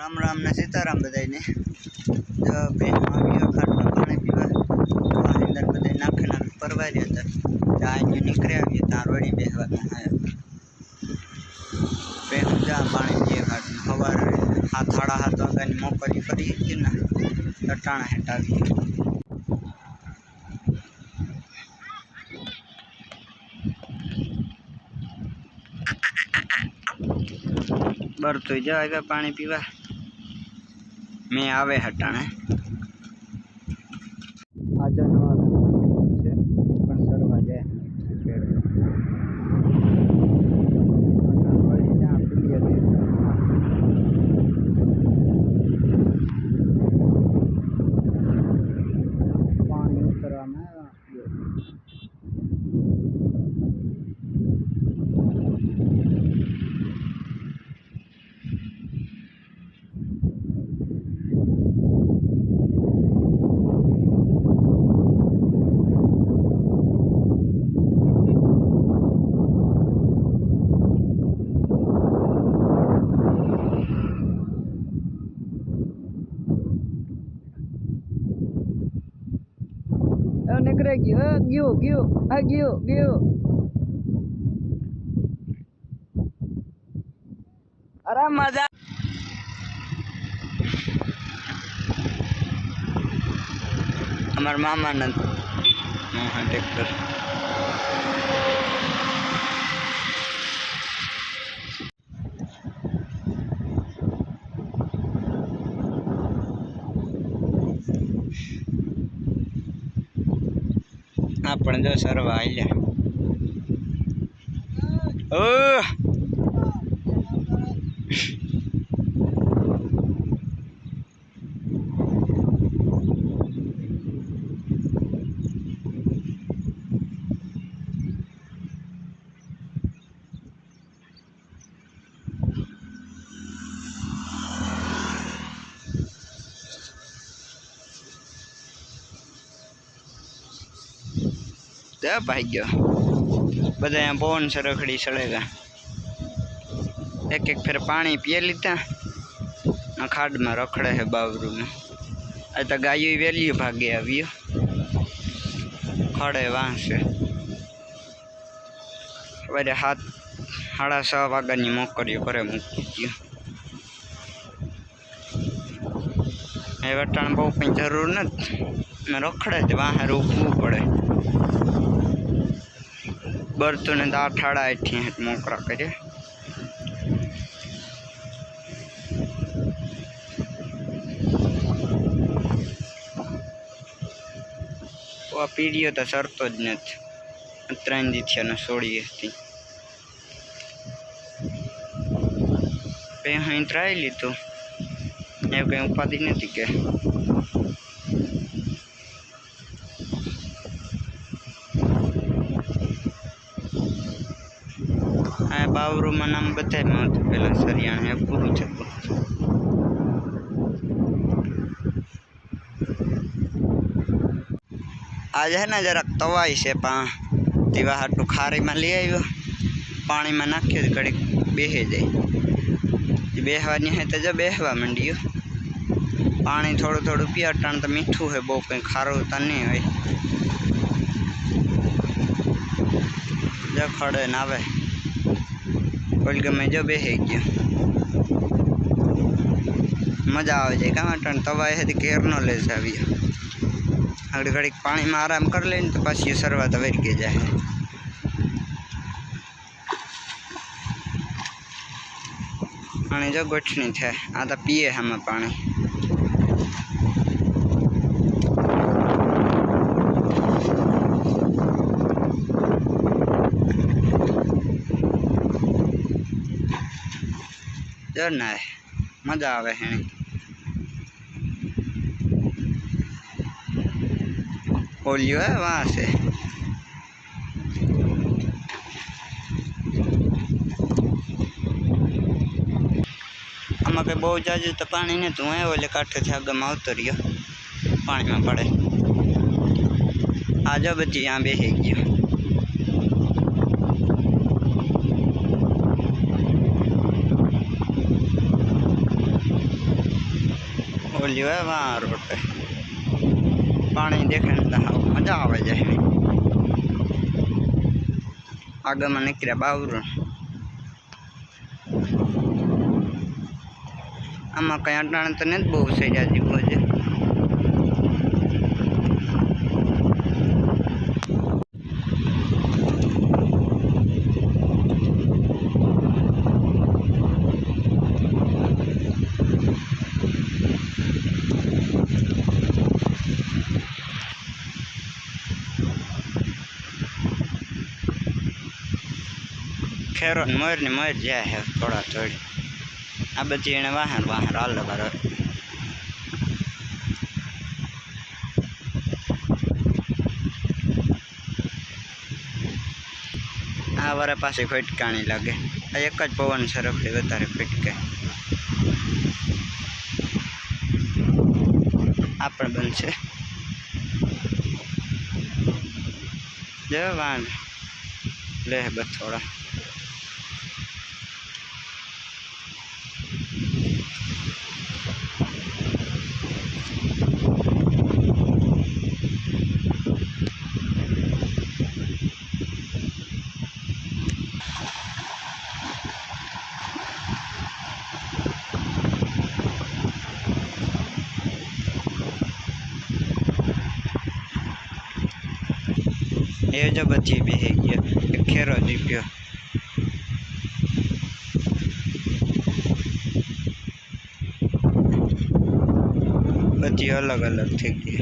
રામ રામ ને સીતારામ બધાને પાણી પીવા. અંદર બધા નાખી નાખી પરવારી અંદર ત્યાં નીકળી આવ્યો ત્યાં રોડી બેસવાના પાણી સવારે હાથ સાડા હાથ વાગ્યાની મોકલી કરી હતી ને ટટાણા હેઠ આવી બરતો જ આવ્યા પાણી પીવા. મેં આવે હટાણે આજે નવા છે પણ સરવા જાય પાણી ઉતરવામાં આવ્યા Oh, નીકળે ગયો ગયો આ ગયો ગયો. અરે મજા અમારા મામા ને હા પણ જો સરવા આલ્યા. ઓ ત્યાં ભાઈ ગયો. બધા અહીંયા પવન સરખડી સળેલા એક એક ફેર પાણી પીએ લીધા. ખાડમાં રખડે છે બાવરૂમાં આ તો ગાયો વેલી ભાગે આવ્યો. ખડે વાંસે સવારે હાથ સાડા છ વાગ્યાની મોકરીઓ ઘરે મૂકી ગયો. એ વટાણ બહુ કંઈ જરૂર નથી. રખડે જ વાહે રોકવું પડે. બરતું ને દાળ ઠાડા એઠી હેઠ મોકરા કરીએ. આ પીડીઓ તો સરતો જ નથી. ત્રણ દીથી અને છોડી હતી બે અહીં ટ્રાય લીધું. એવું કંઈ ઉપાધિ નથી કે. બાવરૂમાં નામ બધામાં હતું પેલા સરિયાણ એ પૂરું છે આજે હે ને જરાક તવાઈ છે પા તેવા હાટું ખારીમાં લઈ આવ્યો પાણીમાં નાખ્યો ઘડીક બેહી જાય એ બેહવાની હે તો જો બેહવા માંડ્યો પાણી થોડું થોડું પીએ અટાણ તો મીઠું હોય બહુ કંઈ ખારું તો નહીં હોય જો ખડે ને આવે કોઈ ગમે જો બેસી ગયો મજા આવે છે કામ અટાણ તવાય હતી ઘેરનો લે છે આવ્યો આગળ ઘડીક પાણીમાં આરામ કરી લઈને તો પાછી શરૂઆત વેરકી જાય પાણી જો ગોઠણી છે આ તો પીએ આમાં પાણી જો ના મજા આવે હે ઓલિયો હે વાં છે આમાં કંઈ બહુ જાજુ તો પાણી નહોતું હું એટલે કાંઠેથી આગળમાં આવતો રહ્યો પાણીમાં પડે આજો બધી ત્યાં બેસી ગયો ખુલ્યું હોય વાં રોડ पे પાણી દેખાય મજા આવે જાય આગળમાં નીકળ્યા બાવરું. આમાં કઈ અટાણે તો નથી બહુ છે જીવો છે. ખેરો મર ને મર જાય હે થોડા થોડી. આ બધી એને વાહન વાહન હાલ બરાબર આ વારે પાસે ફટકાણી લાગે. આ એક જ પવન સરફથી વધારે ફટકે. આ પણ બનશે જવાન લે બસ થોડા એ જો બધી બેહી ગયો એક ખેરો દીપ્યો બધી અલગ અલગ થઈ ગઈ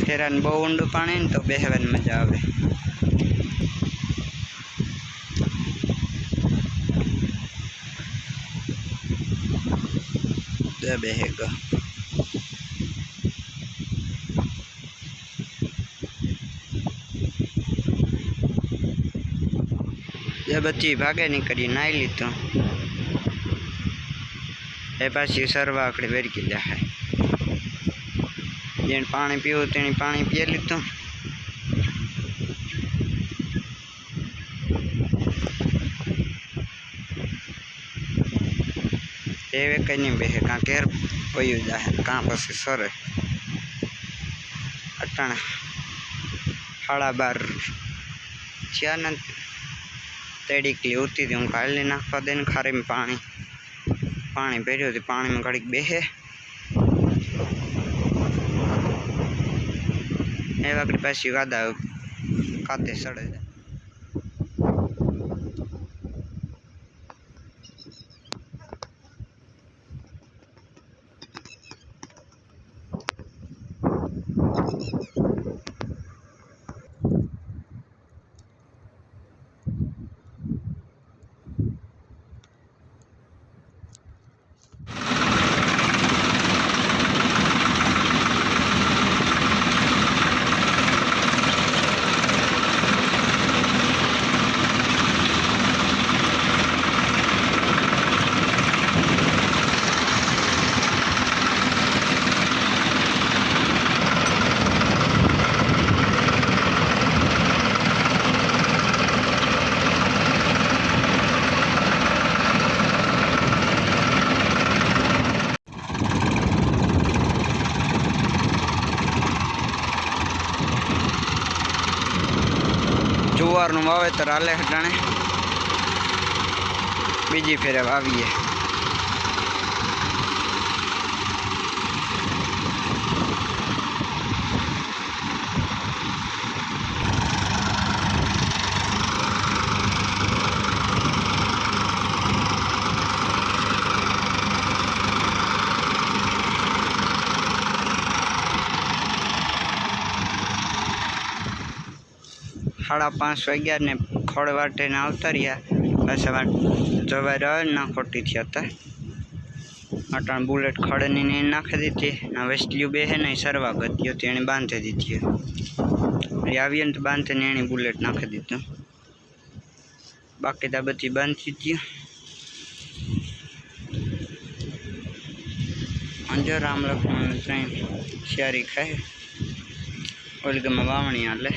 ફેરાને બહુ ઊંડું પાણી ને તો બેહવાની મજા આવે બે બેહે એ બધી ભાગે નીકળી નાઈ લીધું એ પાછી સરવા આકડે વેરકી જાય જેને પાણી પીવું તેણે પાણી પીએ લીધું એવે કઈ નહીં બેસે કાં ઘેર વયું જાય કાં પછી સરે અટાણે સાડા બાર થયા ને તેડીકલી ઉતી હતી. હું કાઢી નાખવા દે ને ખારીમાં પાણી. પાણી ભર્યું હતું. પાણીમાં ઘડીક બેસે એ વાગડી પાછી વાદા કાતે સડે જાય વાવેતર હાલે હટાણે બીજી ફેરે વાવીએ. સાડા પાંચ વાગ્યા ને ખડ વાટીને આવતા રહ્યા. પાછા જોવા જવા રહ્યો ના ખોટી થયા હતા. અટાણ બુલેટ ખડની ને નાખી દીધી. ને વેસ્ટલ્યુ બે હે ને સરવા ગત્યો એને બાંધી દીધી. આવીએ ને તો બાંધીને એણે બુલેટ નાખી દીધું. બાકી તો બધી બાંધી દીધી અંજો રામ લક્ષ્મણ ત્રણ શિયારી ખાય. ઓલગમાં વાવણી હાલે.